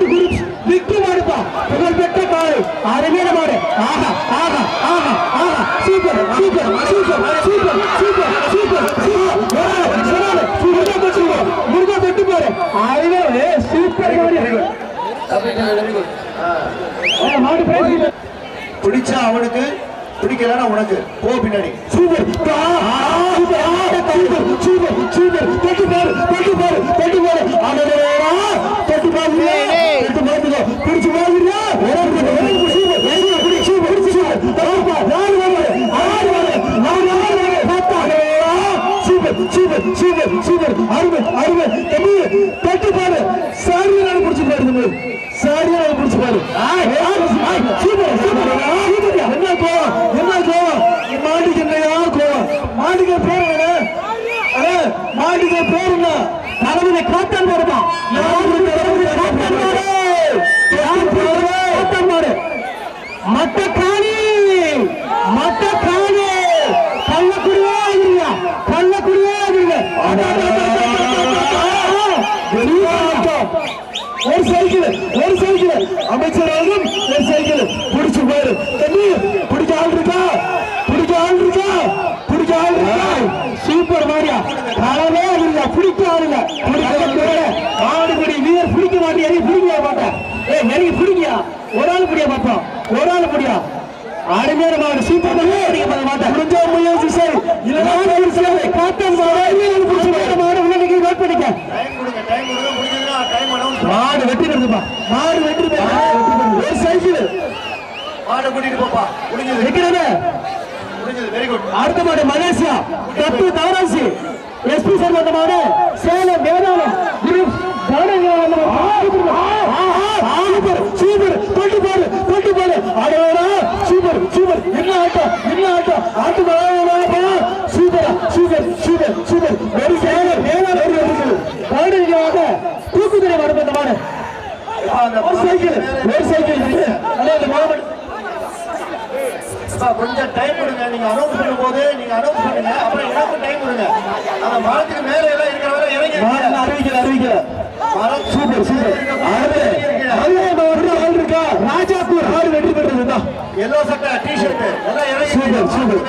மாட்டு குரூப்ஸ் விட்டு மாடுப்பா புகழ் பெற்ற மாடு அருமையான மாடு ஆஹா ஆஹா ஆஹா ஆஹா. Super super super super super super Muruga தொட்டு பாரு. பிடிச்சா அவனுக்கு பிடிக்கலன்னா உனக்கு. போ பின்னாடி. சூப்பர். சூப்பர். சூப்பர் சூப்பர் தொட்டு பாரு தொட்டு பாரு தொட்டு பாரு அடடா தொட்டு பாரு தொட்டு பாருங்க பிடிச்சு பாருங்க சூப்பர் பிடி சூப்பர் பிடிச்சு சூப்பர் தரப்பா நாலு வாங்க ஆறு வாங்க நாலு வாங்க பாப்பா சூப்பர் சூப்பர் சூப்பர் சூப்பர் அருமை அருமை தம்பி தொட்டு பாரு சரியான பிடிச்சு பாரு தம்பி சரியான பிடிச்சு பாரு சூப்பர் சூப்பர் சூப்பர் என்ன கோவம் என்ன கோவம் மாட்டுக்கு என்னையா கோவம் மாட்டுக்கு பேர் என்ன அண்ணே, மாட்டுக்கு பேர் என்ன காத்தன் காட்டன் வருமா மாடு? யார் பேரு? காட்டன் மாடு? மட்டக்காளி மட்டக்காளி கள்ளக்குடியே ஆகுறீங்க கள்ளக்குடியே ஆகுறீங்க ஒரு சைக்கிள் ஒரு சைக்கிள். அமைச்சர் அவர்களும் ஒரு சைக்கிள். பிடிச்சு பாரு தம்பி பிடிக்க ஆள் இருக்கா? பிடிக்க ஆள் இருக்கா? பிடிக்க ஆள் இருக்கா? சூப்பர் மாரியா. களமே இல்ல பிடிக்க ஆள் இல்ல. பிடிக்க ஆடுபடி வீரர் பிடிக்க மாட்டேன் எறி பிடிக்க மாட்டேன். ஏ நெருங்கி பிடிக்கியா? ஒரு ஆள் பிடிக்க மாட்டோம் ஒரு ஆள் பிடியா? அருமையான மாடு சூப்பர் பிடிக்க பார்க்க மாட்டேன். முடிஞ்சா முயற்சி சரி சில காட்டன் மாடு இன்னைக்கு நோட் பண்ணிக்க டைம் கொடுங்க டைம் கொடுங்க. முடிஞ்சதுன்னா டைம் அனௌன்ஸ் மாடு வெற்றி பெறுதுப்பா மாடு பெறுது ஒரு சைக்கிள் மாடை கூட்டிட்டு போப்பா. முடிஞ்சது. வைக்கிறது முடிஞ்சது. வெரி குட் அடுத்த மாடு மலேசியா தப்பு தவராசி எஸ்பி சார் மாடு. சேலம் வேதாளம் குரூப் சூப்பர் சூப்பர் தொட்டு பாரு தொட்டு பாரு அடடா சூப்பர் சூப்பர். என்ன ஆட்டம் என்ன ஆட்டம். ஆட்டு super super super super. Very வேதாளம் பாடுங்க தூக்குதுறை வரும் அந்த மாடு. ஒரு சைக்கிள் ஒரு சைக்கிள் மாடு. அப்பா, கொஞ்சம் டைம் கொடுங்க. நீங்க அனௌன்ஸ் பண்ணும்போது நீங்க அனௌன்ஸ் பண்ணுங்க. அப்புறம் எனக்கும் டைம் கொடுங்க. அந்த மரத்துக்கு மேல எல்லாம் இருக்கிற வரை இறங்கி அறிவிக்கல அறிவிக்கல மரம் சூப்பர் சூப்பர். ஆள் இருக்கா? ராஜாப்பூர் ஆடு வெற்றி பெற்றதுதான் எல்லோ சட்டை டி ஷர்ட் எல்லாம் இறங்கி சூப்பர் சூப்பர்.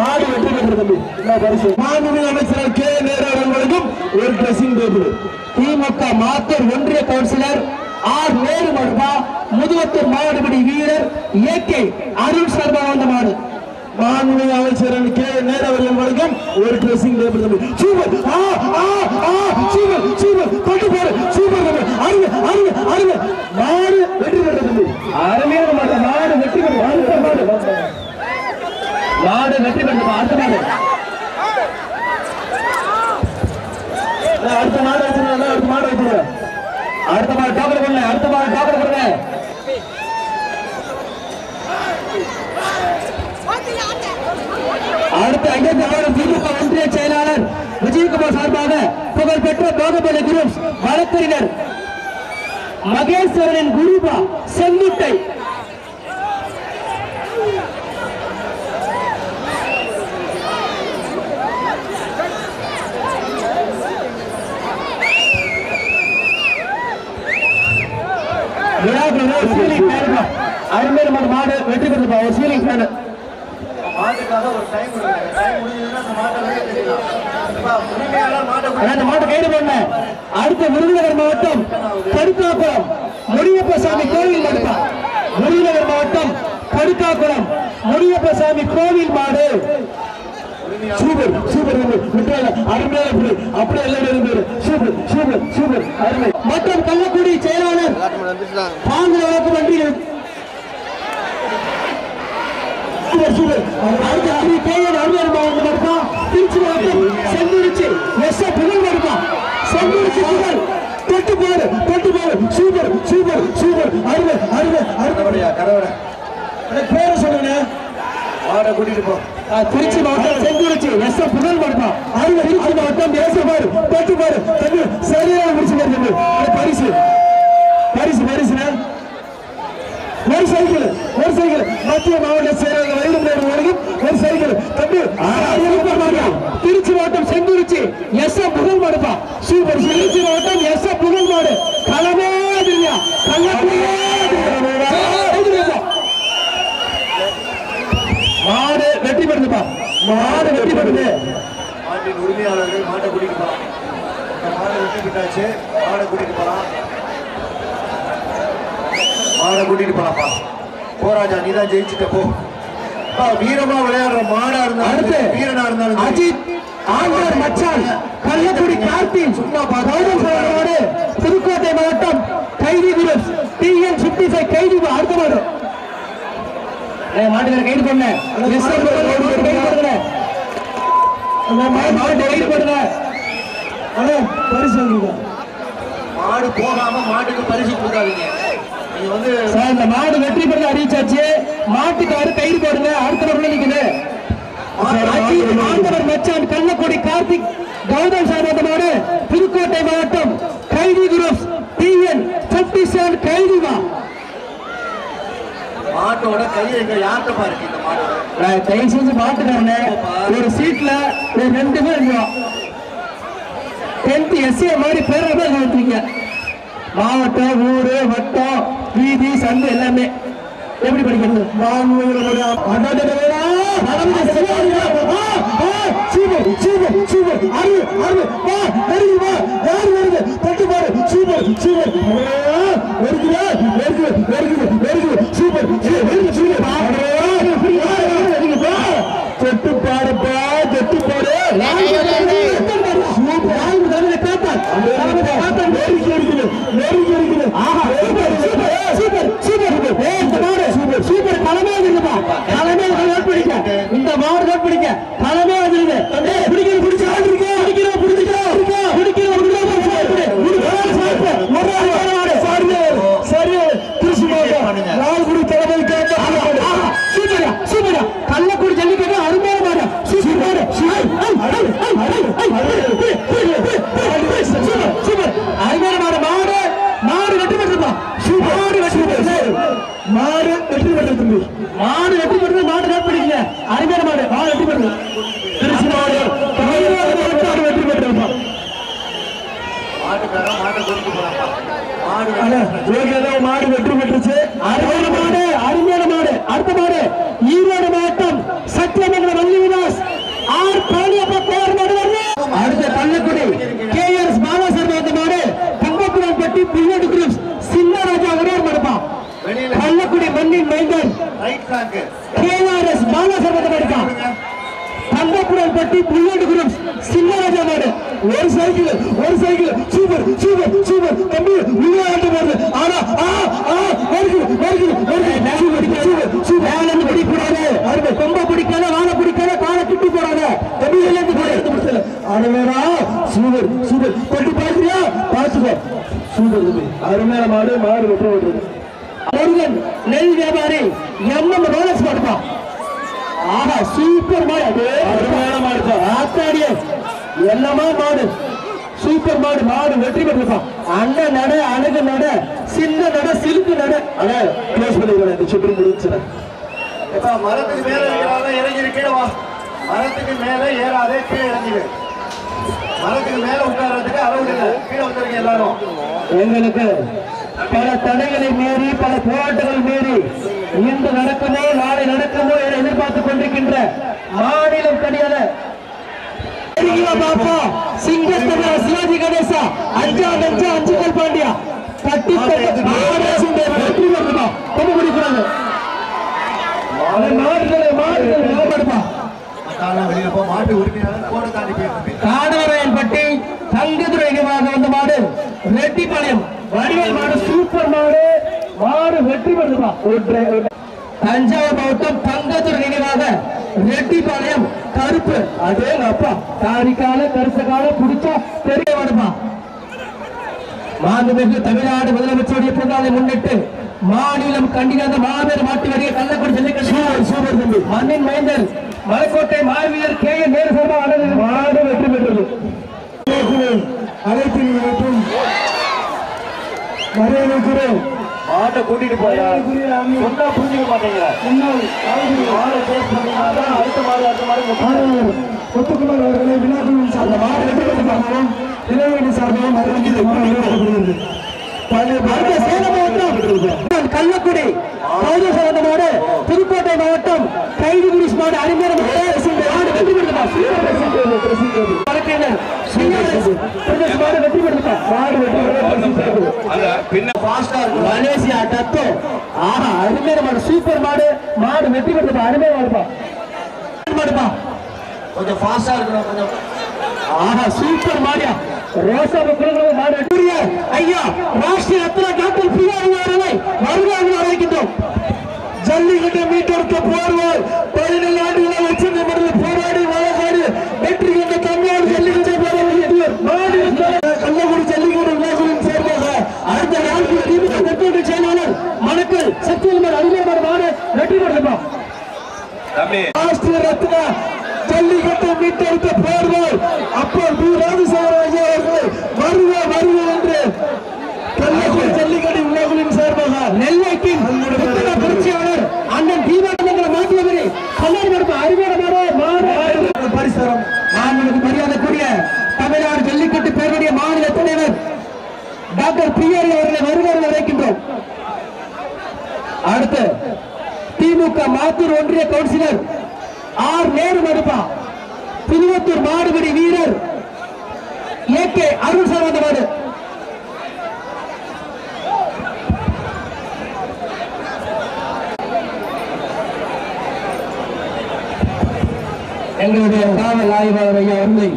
மாடு வெற்றி பெற்றது தம்பி. பரிசு மாண்புமிகு அமைச்சர் கே. நேரவர்களுக்கும் ஒரு ட்ரெஸ்ஸிங் டேபிள் திமுக மாத்தூர் ஒன்றிய கவுன்சிலர் ஆர் நேரு மடுப்பா முதுவத்தூர் மாவட்டப்படி வீரர் ஏகே அருண் சர்மா வந்த மாடு. மாண்புமிகு அமைச்சர் கே நேரவர்கள் வழங்கும் ஒரு ட்ரெஸ்ஸிங் டேபிள் தம்பி. சூப்பர். ஆ ஆ ஆ சூப்பர் சூப்பர். தொட்டு பாரு சூப்பர் தம்பி. அருமை அருமை அருமை. மாடு வெற்றி பெற்ற தம்பி. அருமையான மாடு. மாடு வெற்றி பெற்ற அடுத்த மாடு. மாடு வெற்றி பெற்ற அடுத்த மாடு. நான் அடுத்த மாடு வச்சிருக்கேன் அடுத்த மாடு வச்சிருக்கேன் அடுத்த மாடு டாபர் பண்ணல அடுத்த மாடு டாபர் பண்ணுங்க அடுத்து ஐந்து திமுக ஒன்றிய செயலாளர் விஜயகுமார் சார்பாக புகழ்பெற்ற போகபலி குரூப்ஸ் வழக்கறிஞர் மகேஸ்வரனின் குருபா செங்குட்டை விழாக்கு ஒரு சீலிங் ஃபேனுப்பா அருமையான மாடு மாடு வெற்றி பெற்றுப்பா ஒரு சீலிங் ஃபேனு மாட்டுக்காக ஒரு டைம் கொடுங்க டைம் முடிஞ்சதுன்னா அந்த மாட்டை வெளியே தெரியும் உரிமையாளர் மாட்டை அதான் இந்த மாட்டை கைது பண்ண அடுத்த விருதுநகர் மாவட்டம் கடுக்காக்குளம் முனியப்ப சாமி கோவில் மாடுப்பா விருதுநகர் மாவட்டம் கடுக்காக்குளம் முனியப்ப சாமி கோவில் மாடு. சூப்பர் சூப்பர் அருமையான புள்ளி. அப்படியே எல்லாரும் பேரு சூப்பர் சூப்பர் சூப்பர். அருமை. மற்றும் கள்ளக்குடி செயலாளர் பாங்கல வழக்கு வண்டி சூப்பர் சூப்பர். அடுத்த ஸ்ரீ கேஎன் அருமையான மாவட்டம் திருச்சி மாவட்டம் செந்தூர் எஸ் புகழ் மாடுப்பா செங்குறிச்சி புகழ் தொட்டு பாரு தொட்டு பாரு சூப்பர் சூப்பர் சூப்பர் அருமை அருமை அருமை எனக்கு பேரை சொல்லுங்க கூட்டிட்டு போ. திருச்சி மாவட்டம் செங்குறிச்சி எஸ் புகழ் மாடுப்பா அருமை திருச்சி மாவட்டம் ஏச பாரு தொட்டு பாரு தம்பி சரியான முடிச்சு பாரு தம்பி இது பரிசு. பரிசு பரிசுனா ஒரு சைக்கிள் ஒரு சைக்கிள். மத்திய மாவட்ட செயலாளர் வைரமுடன் வழங்கும் ஒரு சைக்கிள். தம்பி. திருச்சி மாவட்டம் செங்குறிச்சி எஸ் புகழ் மாடுப்பா சூப்பர் திருச்சி மாவட்டம் வெற்றி பெறுது மாட்டின் உரிமையாளர்கள் மாட்டை கூட்டிட்டு இந்த மாடு வெட்டி விட்டாச்சு. மாடை கூட்டிட்டு போலாம். மாடை கூட்டிட்டு போலாம்ப்பா. போராஜா நீ தான் ஜெயிச்சுட்ட போ. வீரமா விளையாடுற மாடா இருந்தாலும் வீரனா இருந்தாலும். அஜித் ஆண்டர் மச்சான் கள்ளக்குடி கார்த்திக் சும்மா கௌதம் சோழனோடு புதுக்கோட்டை மாவட்டம் கைதி குரூப் டிஎன் பிப்டி ஃபைவ் கைதி அடுத்த மாடு மாட்டுக்கார கைது பண்ண கைது பண்ணுங்க மாட்டு கைது பண்ணுங்க அண்ணா பரிசு மாடு போகாம மாட்டுக்கு பரிசு கொடுக்காதீங்க. சார் இந்த மாடு வெற்றி பெற்று அறிவிச்சாச்சு. மாட்டுக்காரு கைது போடுங்க. அடுத்த வரல நிக்குது. ஆண்டவர் மச்சான் கள்ளக்குடி கார்த்திக் கௌதம் சார் மாடு புதுக்கோட்டை மாவட்டம் கைதி குரூப் டிஎன் பிப்டி செவன் கைதி வா மாட்டோட கை எங்க யார்கிட்ட பாருங்க இந்த மாடோட? தயவு செஞ்சு ஒரு சீட்ல ஒரு ரெண்டு பேர் இருந்தோம். டென்த் எஸ்ஏ மாதிரி பேர வச்சிருக்கீங்க மாவட்டம் ஊரு வட்டம் வீதி சந்து எல்லாமே. எப்படி படிக்கிறது? சூப்பர் சூப்பர் சூப்பர் அரு அரு வா நெருங்கி வா. யார் வருது? தட்டு பாரு சூப்பர் சூப்பர் வருகுதா வருகுது வருகுது வருகுது சூப்பர் சூப்பர் சூப்பர் தொட்டு பாருப்பா தொட்டு பாரு சூப்பர் தலைமையா இருக்குப்பா தலைமையா நோட் பிடிக்க. இந்த நோட் பிடிக்க தலைமையா வந்துருது பிடிக்கிறது பிடிச்சா பிடிக்கிறோம் பிடிக்கிறோம் பிடிக்கிறோம் சரி திருச்சி மாவட்டம் லால்குடி தலைமைக்கு சூப்பரா சூப்பரா கள்ளக்குடி ஜல்லிக்கட்டு அருமையான மாடு சூப்பர் சூப்பர் சூப்பர் அருமையான மாடு மாடு மாடு வெற்றி பெற்றிருப்பா மாடு வெற்றி பெற்றது மாடு வெற்றி பெற்றது தம்பி மாடு வெற்றி பெற்றது மாடு தான் பிடிக்கல அருமையான மாடு மாடு வெற்றி பெற்றது திருச்சி மாவட்டம் மாடு வெற்றி பெற்றிருப்பா மாட்டுக்காரன் மாட்டை கூட்டிட்டு போலாம்ப்பா மாடு ஏற்கனவே மாடு வெற்றி பெற்றுச்சு. அருமையான மாடு அருமையான மாடு. அடுத்த மாடு ஈரோடு மாவட்டம் சத்தியமங்கலம் வள்ளி விலாஸ் ஆர் பாண்டியப்பா பேர் மாடு அடுத்த கள்ளக்குடி கே எஸ் பாலாசர் வந்த மாடு. தங்கப்புரம்பட்டி புல்லட் குரூப்ஸ் சின்னராஜா ஒரே மாடுப்பா. கள்ளக்குடி மண்ணின் மைந்தன் ரைட் பிளாங்க் கேஆர்எஸ் பாலாசர் வந்த மாடுப்பா. தங்கப்புரம் பட்டி புல்லட் குரூப்ஸ் சின்னராஜா மாடு. ஒரு சைக்கிள் ஒரு சைக்கிள் சூப்பர் சூப்பர் சூப்பர் தம்பி உள்ளே ஆட்டு போடுது ஆனா ஆ ஆ வருது வருது வருது சூப்பர் சூப்பர் சூப்பர் மேல இருந்து பிடி போடாத அருமை கொம்ப பிடிக்காத வாழை பிடிக்காத காலை கிட்டி போடாத தம்பி வெளில இருந்து போட எடுத்து முடிச்சல அருமையா சூப்பர் சூப்பர் கொண்டு பாக்குறியா பாத்துக்கோ சூப்பர் தம்பி அருமையான மாடு மாடு முருகன் நெல் வியாபாரி எம்எம் ரோலக்ஸ் மாடுப்பா ஆஹா சூப்பர் மாடு அது. அருமையான மாடு ஆத்தாடியே என்னமா மாடு? சூப்பர் மாடு மாடு வெற்றி பெற்றிருப்பான் அண்ணன் நட அழகு நட சின்ன நட சிலுக்கு நட. அட க்ளோஸ் பண்ணிடுறேன் இந்த சுற்று எப்பா மரத்துக்கு மேல இறங்கிரு கீழே வா. மரத்துக்கு மேல ஏறாதே கீழே இறங்கிடு மரத்துக்கு மேல உட்கார்றதுக்கு அளவு இல்லை. கீழே வந்துருங்க எல்லாரும். எங்களுக்கு பல தடைகளை மீறி பல போராட்டங்களை மீறி இன்று நடக்குமோ நாளை நடக்குமோ என எதிர்பார்த்துக் கொண்டிருக்கின்ற மாநிலம் கிடையாத பாப்பா? சிங்கத்தமிழ சிவாஜி கணேசா. அஞ்சா நஞ்சா அஞ்சுகள் பாண்டியா. கட்டி வெற்றி பெற்றுமா கொண்டு முடிக்கிறாங்க மாடுகளை மாடுகளை மாடுப்பா காலம் வெளியில போ மாட்டு உரிமையாளர் கோடை தாண்டி போயிருக்கு காடவரையன்பட்டி நினைவாக வந்த மாடு ரெட்டிப்பாளையம் வடிவேல் மாடு சூப்பர் மாடு மாடு வெற்றி பெறுமா தஞ்சாவூர் மாவட்டம் நினைவாக ரெட்டிப்பாளையம் கருப்பு. அதே அப்பா தாரிக்கால கருச கால புடிச்சா தெரிய மாடுமா மாண்புமிகு தமிழ்நாடு முதலமைச்சருடைய பிறந்தநாளை முன்னிட்டு மாநிலம் கண்டிக்காத மாபெரும் மாட்டு வரிய கள்ளக்குடி ஜல்லிக்கட்டு சூப்பர் தம்பி. மண்ணின் மைந்தன் மலைக்கோட்டை மாவீரர் கே. என். நேரு சார்பாக மாடு வெற்றி பெற்றது. அழைப்பின் மற்றும் மரியாதைக்குரிய மாட்டை கூட்டிட்டு போயா சொன்னா புரிஞ்சுக்க மாட்டேங்கிற மாடை பேஸ் பண்ணீங்கன்னா அடுத்த மாடு அடுத்த மாடு. முத்துக்குமார் அவர்களை விழாக்குழுவின் சார்பாக மாடு வெற்றி பெற்றாகவும் அடுத்த சேலம் மாவட்ட கள்ளக்குடி. கைது சம்பந்த மாடு புதுக்கோட்டை மாவட்டம் மாடு அருமையான மாடு. மாடு வெற்றி மலேசியா டத்தோ. ஆஹா அருமையான மாடு. சூப்பர் மாடு. மாடு வெற்றி பெறுமா அருமையான மாடுப்பா. மாடுப்பா. கொஞ்சம் ஃபாஸ்டா இருக்கணும் கொஞ்சம். ஆஹா சூப்பர் மாடியா. ரோசா குலகுல மாடு வெற்றிய ஐயா ராஷ்டிரிய ரத்னா டாக்டர் பிஆர் அவர்களை வருவாங்க அழைக்கின்றோம் ஜல்லிக்கட்டு மீட்டெடுக்க போர்வார் பதினேழு ஆண்டுகளை வச்சு நம்முடைய போராடி வழக்காடு வெற்றி கொண்ட தமிழ்நாடு ஜல்லிக்கட்டு கள்ளக்குடி ஜல்லிக்கட்டு விழாக்களின் சேர்ந்தாக அடுத்த நாட்கள் திமுக தெற்கோட்டை செயலாளர் மணக்கல் சத்தியல்மர் அருமையான மாடு வெற்றி பெறுமா தம்பி. ராஷ்டிரிய ரத்னா ஜல்லிக்கட்டு மீட்டெடுத்த போர்வால் அப்போ பி ராமசாமி ஐயா அவர்களை வருக வருக என்று கள்ளக்குடி ஜல்லிக்கட்டு விழாக்களின் சார்பாக நெல்லைக்கின் புத்தக புரட்சியாளர் அண்ணன் தீபாவளி மாற்றியவரே கண்ணாடி மறுப்பு அறிமுகமான மாடு பரிசரம் மாநிலத்துக்கு மரியாதைக்குரிய தமிழ்நாடு ஜல்லிக்கட்டு பேருடைய மாநில தலைவர் டாக்டர் பிஆர் அவர்களை வருவார்கள் வரைக்கின்றோம். அடுத்து திமுக மாத்தூர் ஒன்றிய கவுன்சிலர் ஆர் நேரு மடுப்பா புதுவத்தூர் மாடுபடி வீரர் ஏ கே அருள் சார் எங்களுடைய காவல் ஆய்வாளர் ஐயா அவர்களை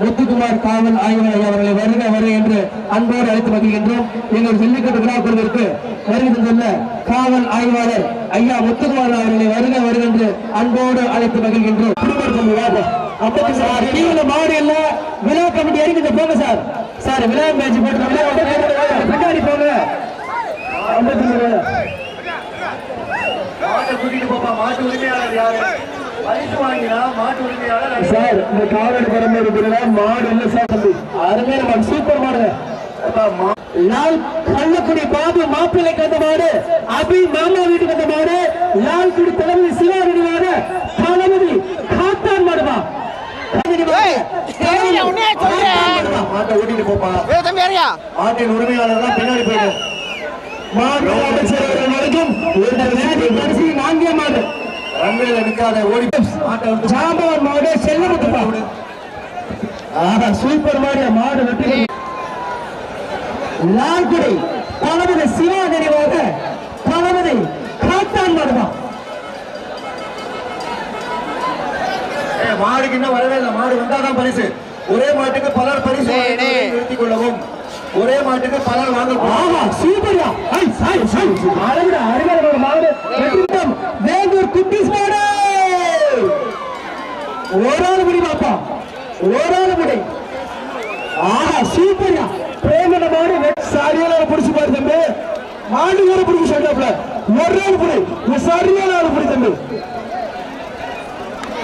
முத்துக்குமார் காவல் ஆய்வாளர் அவர்களை வருக வருக என்று அன்போடு அழைத்து மகிழ்கின்றோம். எங்கள் ஜல்லிக்கட்டு விழா குழுவிற்கு வருகை தந்துள்ள காவல் ஆய்வாளர் ஐயா முத்துக்குமார் அவர்களை வருக வருக என்று அன்போடு அழைத்து மகிழ்கின்றோம். அப்படி சார் கீழே மாடு இல்ல விழா கமிட்டி அறிவிக்க போங்க சார். சார் விழா மேட்ச் போட்டு பின்னாடி போங்க. ஐம்பத்தி கூட்டிட்டு போப்பா. மாட்டு உரிமையாளர் யாரு? சார் இந்த காவடி படம் இருக்கிறதா மாடு இல்ல சார் தம்பி. அருமையான மாடு சூப்பர் மாடு லால் கள்ளக்குடி பாபு மாப்பிள்ளைக்கு வந்த மாடு அபி மாமா வீட்டுக்கு வந்த மாடு லால்குடி தளபதி சிவாரெடி மாடு தளபதி காத்தான் மாடுமா உரிமையாளர் தான் பின்னாடி போயிடு மாடு பரிசு நான்கே மாடு. ரன்வேல நிக்காத ஓடி ஜாம்பவன் மாடு செல்லமுத்துப்பா ஆஹா சூப்பர் மாடு மாடு வெற்றி லால்குடி தளபதி சிவா நினைவாக தளபதி காத்தான் மாடுதான் மாடுக்கு இன்னும் வரவே இல்லை. மாடு வந்தாதான் பரிசு. ஒரே மாட்டுக்கு பலர் பரிசு. நிறுத்திக் கொள்ளவும். ஒரே மாட்டுக்கு பலர் வாங்க ஆஹா சூப்பர்யா. ஐ சாய் சாய் அழகுடா அருமையான மாடு. வெற்றிடம் வேங்கூர் குட்டிஸ் மாடு. ஓராளு முடி பாப்பா. ஓராளு முடி. ஆஹா சூப்பர்யா. பிரேமன மாடு சரியான ஆளு பிடிச்சு பாரு தம்பி. மாடு வேற பிடிக்க சொன்னாப்ல ஒரு ஆள் புடி சரியான ஆளு புடி தம்பி.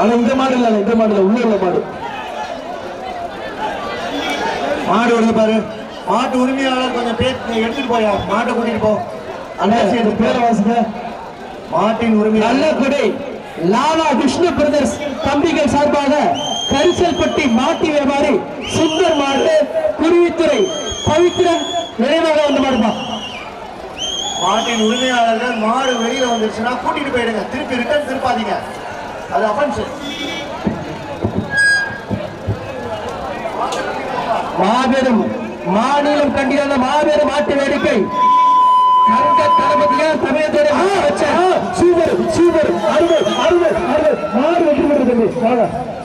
ஆனா இந்த மாடு இல்ல இந்த மாடு இல்ல உள்ள உள்ள மாடு. மாடு வருது பாரு. மாட்டு உரிமையாளர் கொஞ்சம் பேர் எடுத்துட்டு போயா? மாட்டை கூட்டிட்டு போ. அண்ணா இந்த பேரை மாட்டின் உரிமையாளர். நல்லக்குடி லாலா விஷ்ணு பிரதர்ஸ் தம்பிகள் சார்பாக கரிசல்பட்டி மாட்டி வியாபாரி சுந்தர் மாடு குருவித்துறை பவித்ரன் நிறைவாக வந்து மாடுப்பா மாட்டின் உரிமையாளர்கள் மாடு வெளியில வந்துருச்சுன்னா கூட்டிட்டு போயிடுங்க. திருப்பி ரிட்டர்ன் திருப்பாதீங்க. அது அஃபென்ஸ் மாபெரும் மாநிலம் கண்டிருந்த மாபெரும் மாட்டு வேடிக்கை. தங்க தளபதியார் தமிழகத்துடைய சூப்பர் சூப்பர். அருமை அருமை அருமை. மாடு வெற்றி பெற்றது